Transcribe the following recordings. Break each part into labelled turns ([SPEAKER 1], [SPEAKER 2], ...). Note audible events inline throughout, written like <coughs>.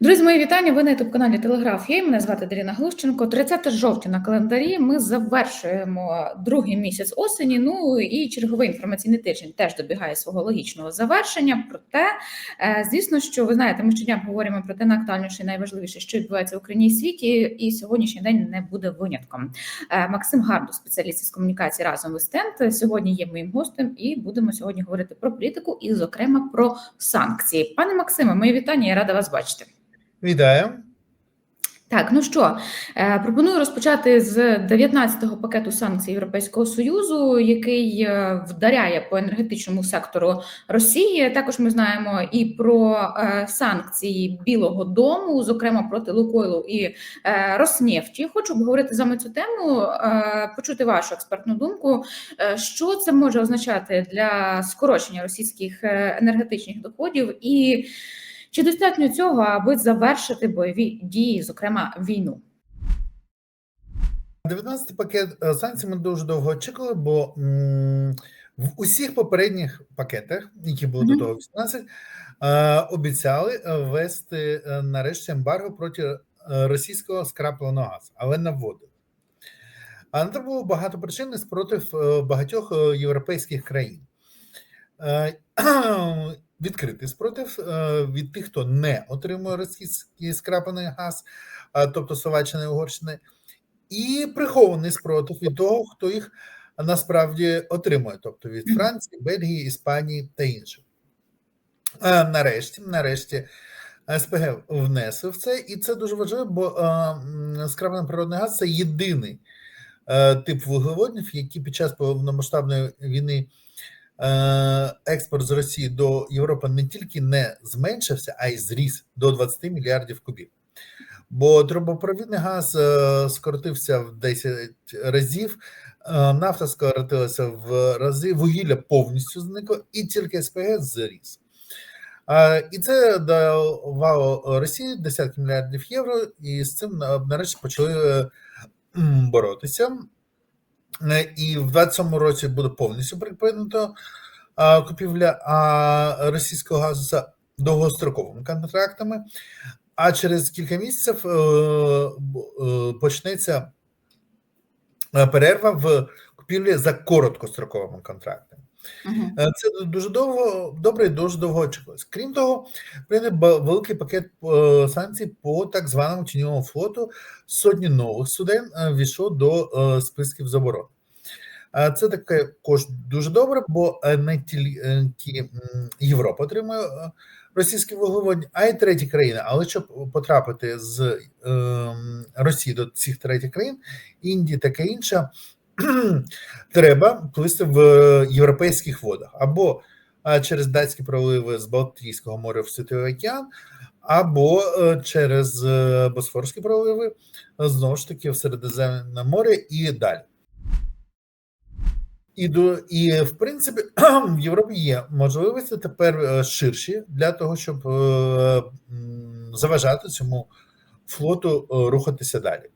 [SPEAKER 1] Друзі, мої вітання. Ви на youtube каналі Телеграф. Я мене звати Даріна Глущенко. 30 жовтня на календарі. Ми завершуємо другий місяць осені. Ну і черговий інформаційний тиждень теж добігає свого логічного завершення. Проте, е, звісно, що ви знаєте, ми щодня говоримо про те найактуальніше і найважливіше, що відбувається в Україні і світі, і сьогоднішній день не буде винятком. Е, Максим Гарду, спеціаліст із комунікації разом в Стенд, сьогодні є моїм гостем, і будемо сьогодні говорити про політику і, зокрема, про санкції. Пане Максиме, мої вітання. Я рада вас бачити.
[SPEAKER 2] Вітаю.
[SPEAKER 1] Так, ну що, е, пропоную розпочати з 19-го пакету санкцій Європейського союзу, який е, вдаряє по енергетичному сектору Росії. Також ми знаємо і про е, санкції Білого Дому, зокрема проти Лукойлу і Роснефті. Хочу обговорити з вами цю тему, почути вашу експертну думку. Що це може означати для скорочення російських енергетичних доходів і чи достатньо цього, аби завершити бойові дії, зокрема війну?
[SPEAKER 2] 19-й пакет е, санкцій ми дуже довго очікували, бо в усіх попередніх пакетах, які були
[SPEAKER 1] Мгм.
[SPEAKER 2] до того 18, е, обіцяли е, ввести нарешті ембарго проти російського скрапленого газу, але не вводили. А на це було багато причин спротив багатьох європейських країн. Е, Відкритий спротив е, від тих, хто не отримує російський скраплений газ, тобто Словаччини і Угорщини, і прихований спротив від того, хто їх насправді отримує, тобто від Франції, Бельгії, Іспанії та інших. Е, Нарешті, нарешті, СПГ внесли в це, і це дуже важливо, бо е, скраплений природний газ це єдиний е, тип вуглеводнів, які під час повномасштабної війни е, експорт з Росії до Європи не тільки не зменшився, а й зріс до 20 мільярдів кубів. Бо трубопровідний газ е, скоротився в 10 разів, е, нафта скоротилася в рази, вугілля повністю зникло, і тільки СПГ зріс. Е, І це давало Росії десятки мільярдів євро, і з цим нарешті почали е, боротися. Е, І в 27-му році буде повністю припинено купівля російського газу за довгостроковими контрактами. А через кілька місяців е, е, почнеться перерва в купівлі за короткостроковими контрактами. Е, Це дуже довго, добре дуже довго очікувалось. Крім того, прийде великий пакет е, санкцій по так званому тіньовому флоту. Сотні нових суден е, війшло до списків заборон. Це таке також дуже добре, бо не тільки Європа отримує російські вуглеводні, а й треті країни. Але щоб потрапити з ем, Росії до цих третіх країн, Індії таке інше, <clears throat> треба плисти в європейських водах або е, через датські проливи з Балтійського моря в Світовий океан, або е, через е, Босфорські проливи, е, знову ж таки, в Середземне море і далі. І, до, і в принципі, <clears throat> в Європі є можливості тепер е, ширші для того, щоб е, заважати цьому флоту е, рухатися далі.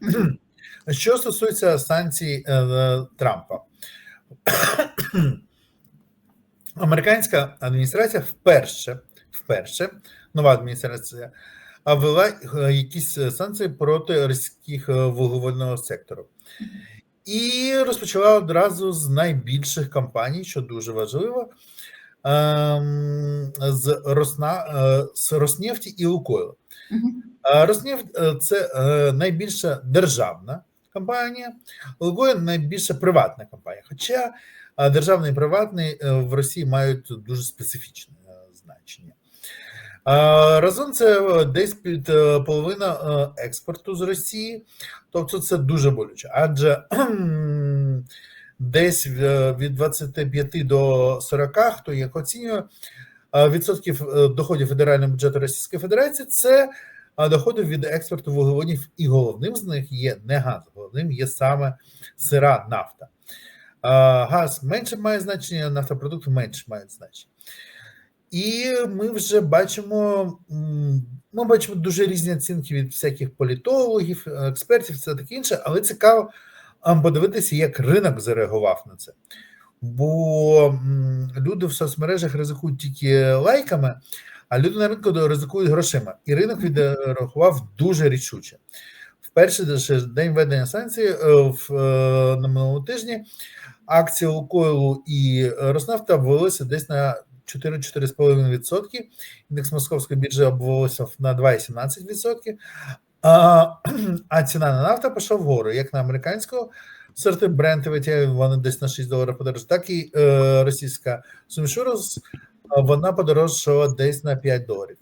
[SPEAKER 2] <clears throat> Що стосується санкцій е, Трампа, <coughs> американська адміністрація вперше, вперше нова адміністрація ввела е, якісь е, санкції проти російських е, вуглеводного сектору. І розпочала одразу з найбільших компаній, що дуже важливо, ем, з Росна, е, з Роснефті і Лукойл. Е, Роснефть е, це е, найбільша державна компанія, Лукойл найбільша приватна компанія. Хоча державний і приватний е, в Росії мають дуже специфічне е, значення. Разом це е, десь під половина експорту з Росії, тобто це дуже болюче, адже <clears throat> десь від 25 до 40, хто як оцінює, відсотків доходів федерального бюджету Російської Федерації це доходи від експорту вуглеводнів, і головним з них є не газ, головним є саме сира нафта. Газ менше має значення, нафтопродукти менше мають значення. І ми вже бачимо, ми бачимо дуже різні оцінки від всяких політологів, експертів, це таке інше, але цікаво подивитися, як ринок зареагував на це. Бо люди в соцмережах ризикують тільки лайками, а люди на ринку ризикують грошима. І ринок відреагував дуже рішуче. В перший день введення санкцій е, в, е, на минулому тижні акції Лукойлу і Роснафта обвалилися десь на 4-4,5%. Індекс московської біржі обвалився на 2,17%. А, а ціна на нафта пішла вгору, як на американського сорти Brent WTI, вони десь на 6 доларів подорожчали, так і е, російська Сумішурус, вона подорожчала десь на 5 доларів.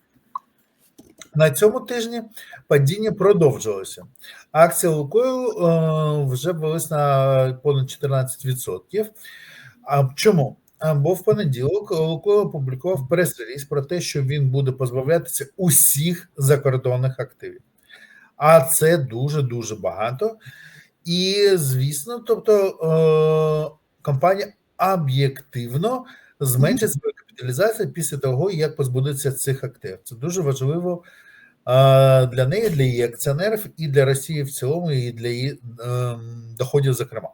[SPEAKER 2] На цьому тижні падіння продовжилося. Акція Лукойл е, вже велись на понад 14%. А чому? Бо в понеділок Лукойл опублікував прес-реліз про те, що він буде позбавлятися усіх закордонних активів. А це дуже дуже багато. І, звісно, тобто е, компанія об'єктивно зменшить свою капіталізацію після того, як позбудеться цих активів. Це дуже важливо для неї, для її акціонерів, і для Росії в цілому, і для її е, доходів, зокрема.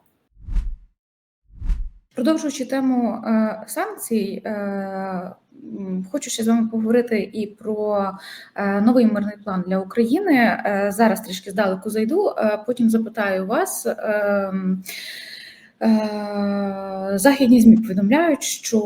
[SPEAKER 1] Продовжуючи тему е, санкцій, е, хочу ще з вами поговорити і про е, новий мирний план для України. Е, зараз трішки здалеку зайду, е, потім запитаю вас. Е, Е, Західні змі повідомляють, що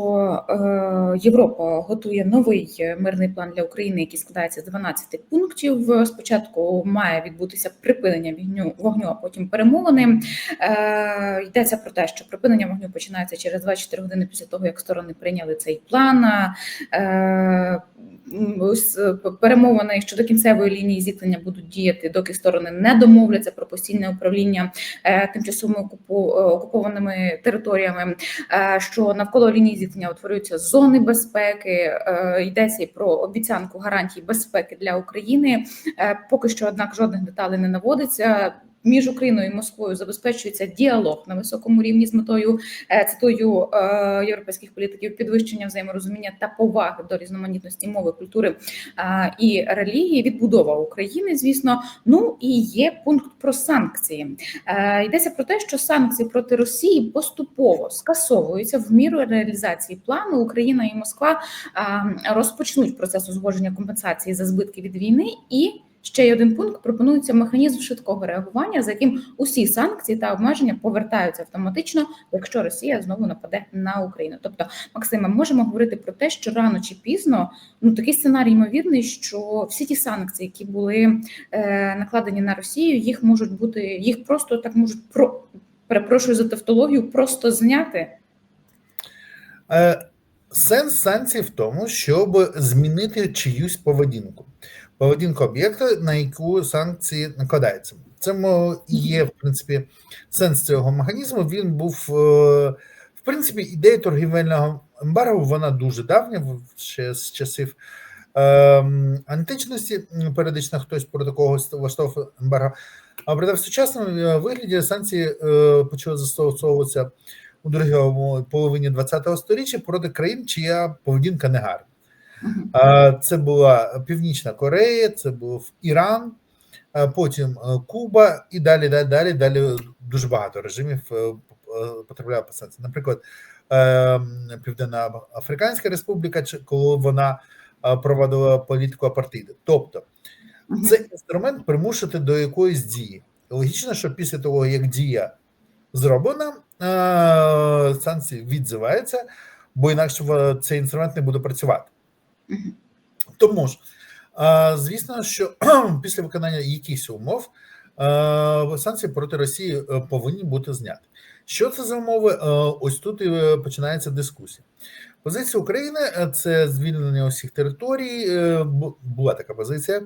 [SPEAKER 1] е, Європа готує новий мирний план для України, який складається з 12 пунктів. Спочатку має відбутися припинення вогню, вогню, а потім перемовини. Е, Йдеться про те, що припинення вогню починається через 24 години після того, як сторони прийняли цей план. Е, Перемовини щодо кінцевої лінії зіткнення будуть діяти, доки сторони не домовляться про постійне управління тимчасово окупованими територіями, що навколо лінії зіткнення утворюються зони безпеки. е, Йдеться і про обіцянку гарантій безпеки для України. Е, Поки що, однак, жодних деталей не наводиться. Між Україною і Москвою забезпечується діалог на високому рівні з метою е, цитую е, європейських політиків підвищення взаєморозуміння та поваги до різноманітності мови, культури е, і релігії, відбудова України, звісно. Ну і є пункт про санкції. Йдеться про те, що санкції проти Росії поступово скасовуються в міру реалізації плану. Україна і Москва е, розпочнуть процес узгодження компенсації за збитки від війни і. Ще й один пункт пропонується механізм швидкого реагування, за яким усі санкції та обмеження повертаються автоматично, якщо Росія знову нападе на Україну. Тобто, Максиме, можемо говорити про те, що рано чи пізно ну такий сценарій ймовірний, що всі ті санкції, які були е, накладені на Росію, їх можуть бути їх просто так можуть про перепрошую за тавтологію, просто зняти.
[SPEAKER 2] Е, Сенс санкцій в тому, щоб змінити чиюсь поведінку, поведінку об'єкта, на яку санкції накладаються. Це і є, в принципі, сенс цього механізму. Він був, е, в принципі, ідея торгівельного ембарго, вона дуже давня, ще з часів ем, античності. Періодично хтось про такого влаштовував ембарго. А проте в сучасному е, вигляді санкції е, почали застосовуватися у другій половині ХХ століття проти країн, чия поведінка негарна. Це була Північна Корея, це був Іран, потім е, Куба, і далі, далі, далі, далі дуже багато режимів е, е, потрапляє по санкції. Наприклад, Південна Африканська Республіка, коли вона проводила політику апартиду. Тобто, це інструмент примусити до якоїсь дії. Логічно, що після того, як дія зроблена, санкції відзиваються, бо інакше цей інструмент не буде працювати. Тому ж, звісно, що <clears throat> після виконання якихось умов санкції проти Росії е, повинні бути зняті. Що це за умови? Е, Ось тут і е, починається дискусія. Позиція України це звільнення усіх територій. Була така позиція,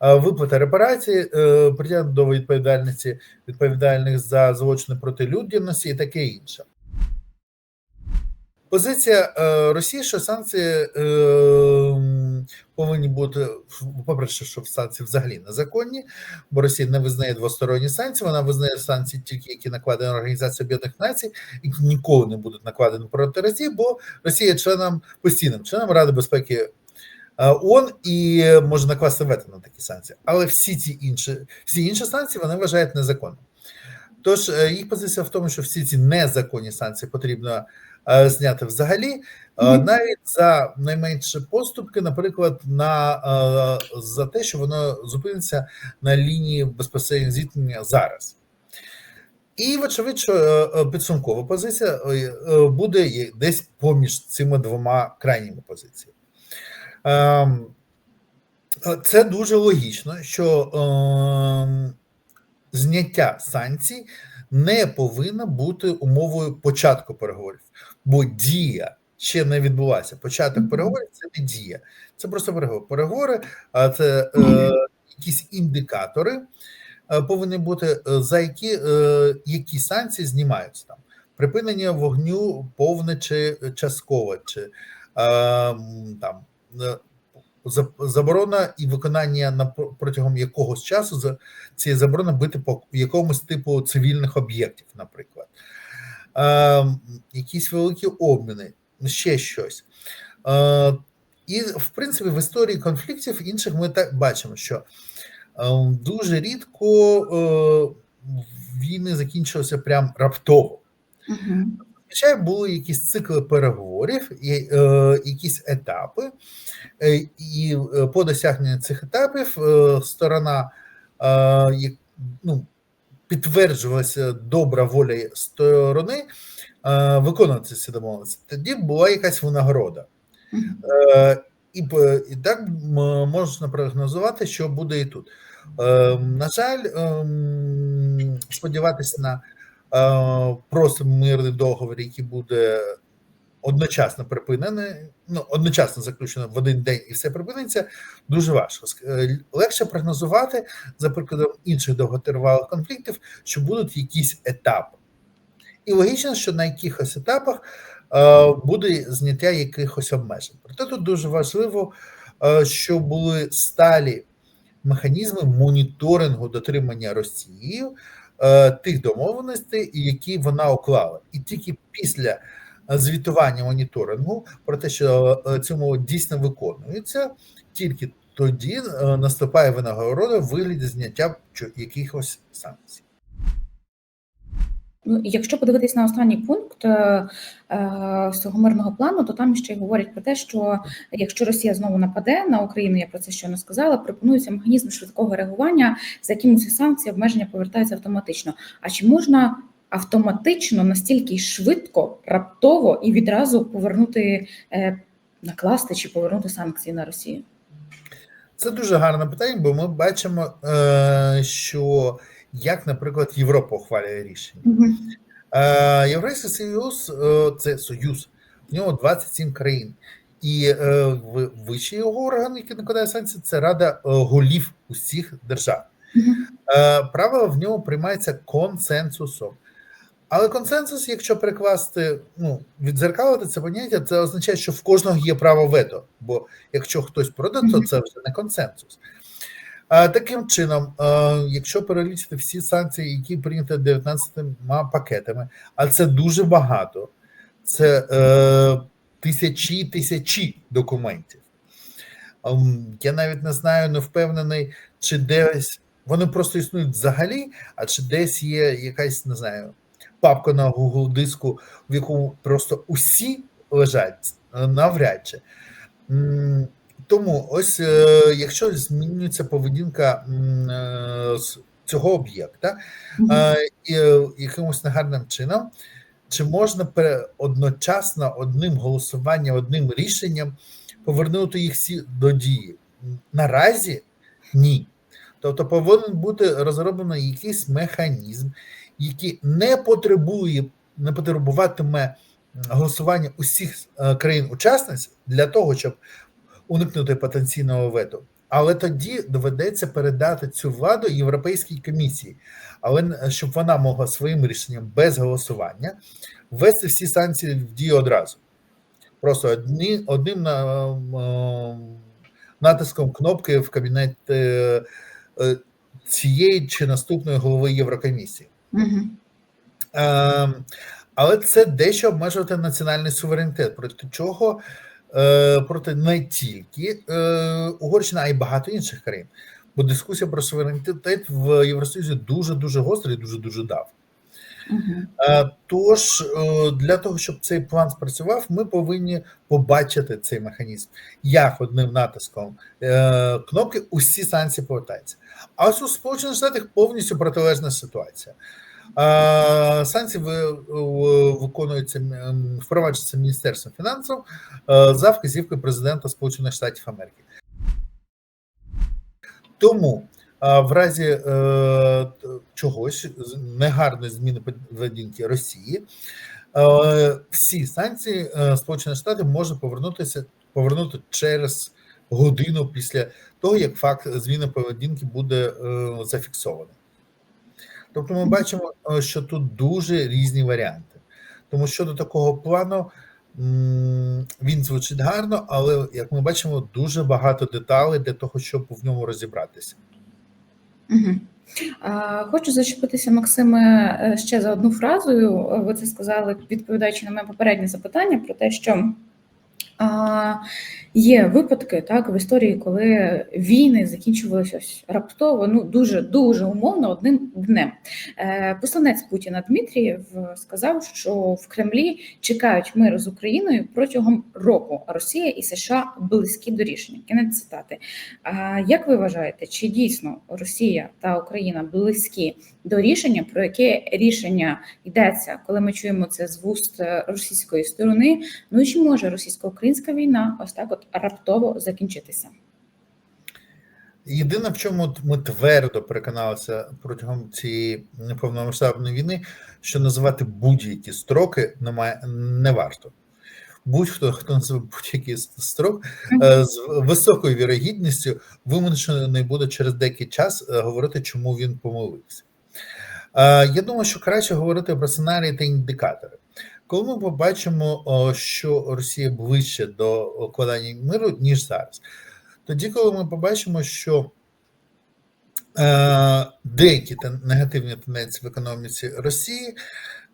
[SPEAKER 2] виплата репарацій, е, притягнення до відповідальності відповідальних за злочини проти людяності і таке інше. Позиція е, Росії, що санкції е, повинні бути, по-перше, що санкції взагалі незаконні, бо Росія не визнає двосторонні санкції, вона визнає санкції тільки, які накладені Організація Об'єднаних Націй, і ніколи не будуть накладені проти Росії, бо Росія членом постійним членом Ради безпеки е, ООН і може накласти вето на такі санкції. Але всі ці інші, всі інші санкції вони вважають незаконними. Тож їх позиція в тому, що всі ці незаконні санкції потрібно зняти взагалі, е, навіть за найменші поступки, наприклад, на е, за те, що воно зупиниться на лінії безпосередньо зіткнення зараз. І, вочевидь, що е, е, підсумкова позиція е, е, буде десь поміж цими двома крайніми позиціями. Ем, е, Це дуже логічно, що ем, зняття санкцій не повинно бути умовою початку переговорів, бо дія ще не відбулася. Початок переговорів це не дія, це просто переговори. Переговори, а це е, якісь індикатори е, повинні бути, е, за які, е, які санкції знімаються там. Припинення вогню повне чи часткове, чи е, там е, за- заборона і виконання на протягом якогось часу цієї заборони бити по якомусь типу цивільних об'єктів, наприклад, е, якісь великі обміни, ще щось. Е, і, в принципі, в історії конфліктів інших ми так бачимо, що дуже рідко е, війни закінчилися прям раптово.
[SPEAKER 1] Мгм.
[SPEAKER 2] Зазвичай були якісь цикли переговорів, і, е, якісь етапи, е, і е, по досягненню цих етапів е, сторона е, ну, підтверджувалася добра воля сторони е, виконувати ці домовленості. Тоді була якась винагорода. Е, І, і так можна прогнозувати, що буде і тут. Е, На жаль, ем, сподіватися на е, просто мирний договір, який буде одночасно припинений, ну, одночасно заключено в один день і все припиниться, дуже важко. Е, Легше прогнозувати, за прикладом інших довготривалих конфліктів, що будуть якісь етапи. І логічно, що на якихось етапах е, буде зняття якихось обмежень. Проте тут дуже важливо, що були сталі механізми моніторингу дотримання Росією тих домовленостей, які вона уклала. І тільки після е, звітування моніторингу про те, що цьому дійсно виконується, тільки тоді е, наступає винагорода в вигляді зняття якихось санкцій.
[SPEAKER 1] Ну, якщо подивитись на останній пункт е, е, з цього мирного плану, то там ще й говорять про те, що якщо Росія знову нападе на Україну, я про це щойно сказала, пропонується механізм швидкого реагування, за яким ці санкції обмеження повертаються автоматично. А чи можна автоматично настільки швидко, раптово і відразу повернути, е, накласти чи повернути санкції на Росію?
[SPEAKER 2] Це дуже гарне питання, бо ми бачимо, е, що як, наприклад, Європа ухвалює рішення. Е, Європейський Союз е, це союз, в нього 27 країн, і е, вищий його орган, який накладає санкції, це Рада голів усіх держав. Е, Правила в ньому приймаються консенсусом. Але консенсус, якщо перекласти, ну, відзеркалити це поняття, це означає, що в кожного є право вето. Бо якщо хтось проде, то це вже не консенсус. Таким чином, якщо перелічити всі санкції, які прийняті 19 пакетами, а це дуже багато, це е, тисячі тисячі документів. Ем, Я навіть не знаю, не впевнений, чи десь вони просто існують взагалі, а чи десь є якась, не знаю, папка на Google диску, в якому просто усі лежать навряд чи. Тому ось е, якщо змінюється поведінка е, цього об'єкта е, якимось негарним чином, чи можна одночасно одним голосуванням, одним рішенням повернути їх всі до дії? Наразі ні. Тобто повинен бути розроблений якийсь механізм, який не потребує, не потребуватиме голосування усіх країн-учасниць для того, щоб уникнути потенційного вето. Але тоді доведеться передати цю владу Європейській комісії, але щоб вона могла своїм рішенням без голосування ввести всі санкції в дію одразу. Просто одні, одним на, е, натиском кнопки в кабінет е, е, цієї чи наступної голови Єврокомісії. Ем, але це дещо обмежувати національний суверенітет, проти чого проти не тільки е, Угорщина, а й багато інших країн. Бо дискусія про суверенітет в Євросоюзі дуже дуже гостра і дуже дуже давно.
[SPEAKER 1] Мгм.
[SPEAKER 2] Е, Тож е, для того, щоб цей план спрацював, ми повинні побачити цей механізм, як одним натиском е, кнопки усі санкції повертаються. А ось у Сполучених Штатах повністю протилежна ситуація. Е, Санкції в- виконуються м, впроваджуються Міністерством фінансів е, за вказівкою президента Сполучених Штатів Америки. Тому в разі е, чогось негарної зміни поведінки Росії, е, всі санкції е, Сполучені Штати може повернутися повернути через годину після того, як факт зміни поведінки буде е, зафіксований. Тобто ми бачимо, е, що тут дуже різні варіанти. Тому щодо такого плану, він звучить гарно, але як ми бачимо, дуже багато деталей для того, щоб в ньому розібратися.
[SPEAKER 1] Хочу зачепитися, Максиме, е, ще за одну фразою. Ви це сказали, відповідаючи на моє попереднє запитання про те, що є випадки так в історії, коли війни закінчувалися раптово, ну дуже дуже умовно одним днем. Е, Посланець Путіна Дмитрієв сказав, що в Кремлі чекають миру з Україною протягом року. а Росія і США близькі до рішення. Кінець цитати. А як ви вважаєте, чи дійсно Росія та Україна близькі до рішення, про яке рішення йдеться, коли ми чуємо це з вуст е, російської сторони? Ну і чи може російсько-українська війна ось так от раптово закінчитися?
[SPEAKER 2] Єдине, в чому ми твердо переконалися протягом цієї повномасштабної війни, що називати будь-які строки немає не варто. Будь-хто, хто називає будь-який строк е, з високою вірогідністю вимушений буде через деякий час е, говорити, чому він помилився. Е, Я думаю, що краще говорити про сценарії та індикатори. Коли ми побачимо, що Росія ближче до укладання миру, ніж зараз, тоді, коли ми побачимо, що е, деякі негативні тенденції в економіці Росії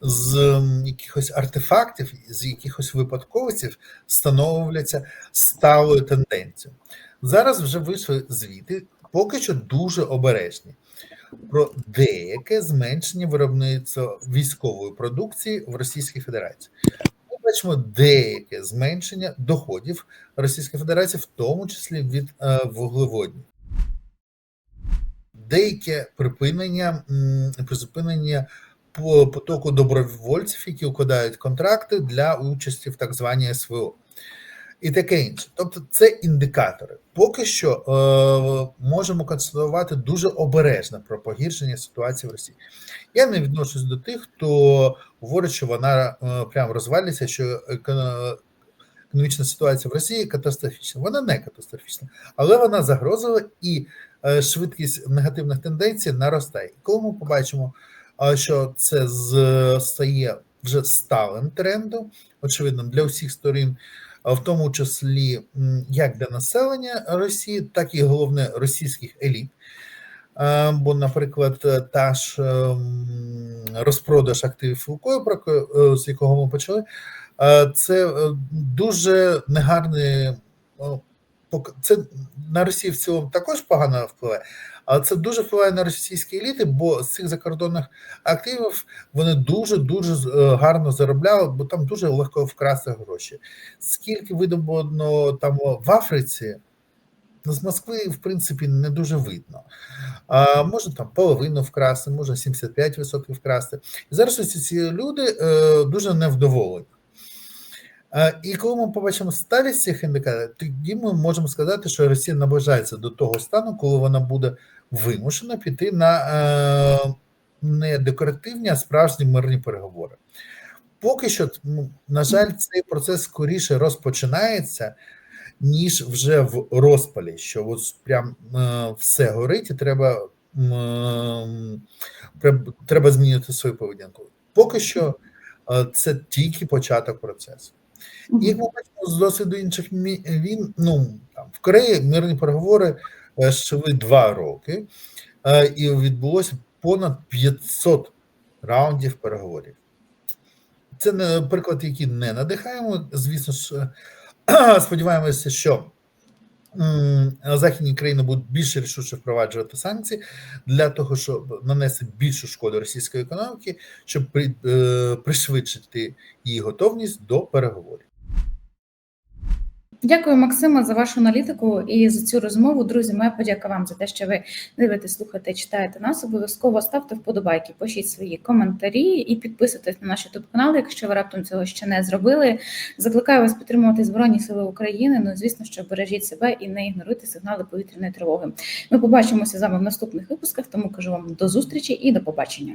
[SPEAKER 2] з якихось артефактів, з якихось випадковостей становляться сталою тенденцією. Зараз вже вийшли звіти, поки що дуже обережні. Про деяке зменшення виробництва військової продукції в Російській Федерації. Ми бачимо деяке зменшення доходів Російської Федерації, в тому числі від е, вуглеводнів. Деяке припинення призупинення потоку добровольців, які укладають контракти для участі в так званій СВО. І таке інше. Тобто, це індикатори. Поки що е, можемо констатувати дуже обережно про погіршення ситуації в Росії. Я не відношусь до тих, хто говорить, що вона е, прямо розвалюється, що економічна ситуація в Росії катастрофічна. Вона не катастрофічна, але вона загрозова і е, швидкість негативних тенденцій наростає. Коли ми побачимо, е, що це з- стає вже сталим трендом, очевидним для усіх сторін, в тому числі як для населення Росії, так і головне російських еліт. Бо, наприклад, е, та ж ем, розпродаж активів Лукою, про е, з якого ми почали, е, це дуже негарний. Це на Росію в цілому також погано впливає, але це дуже впливає на російські еліти, бо з цих закордонних активів вони дуже дуже гарно заробляли, бо там дуже легко вкрасти гроші. Скільки видобано там в Африці, ну, з Москви, в принципі, не дуже видно. А, може там половину вкрасти, може 75% вкрасти. І зараз ці люди е, дуже невдоволені. І коли ми побачимо сталість цих індикаторів, тоді ми можемо сказати, що Росія наближається до того стану, коли вона буде вимушена піти на е, не декоративні, а справжні мирні переговори. Поки що, на жаль, цей процес скоріше розпочинається, ніж вже в розпалі, що от прям е, все горить, і треба, треба, змінити свою поведінку. Поки що е, це тільки початок процесу. І як ми бачимо з досвіду інших війн, ну там в Кореї мирні переговори е, два роки, е, і відбулося понад 500 раундів переговорів. Це не приклад, який не надихаємо. Звісно ж, е, <clears throat> сподіваємося, що західні країни будуть більш рішуче впроваджувати санкції для того, щоб нанести більшу шкоду російської економіки, щоб е, пришвидшити її готовність до переговорів.
[SPEAKER 1] Дякую, Максима, за вашу аналітику і за цю розмову. Друзі, моя подяка вам за те, що ви дивитесь, слухаєте, читаєте нас. Обов'язково ставте вподобайки, пишіть свої коментарі і підписуйтесь на наш youtube канал, якщо ви раптом цього ще не зробили. Закликаю вас підтримувати Збройні Сили України. Ну звісно, що бережіть себе і не ігноруйте сигнали повітряної тривоги. Ми побачимося з вами в наступних випусках. Тому кажу вам до зустрічі і до побачення.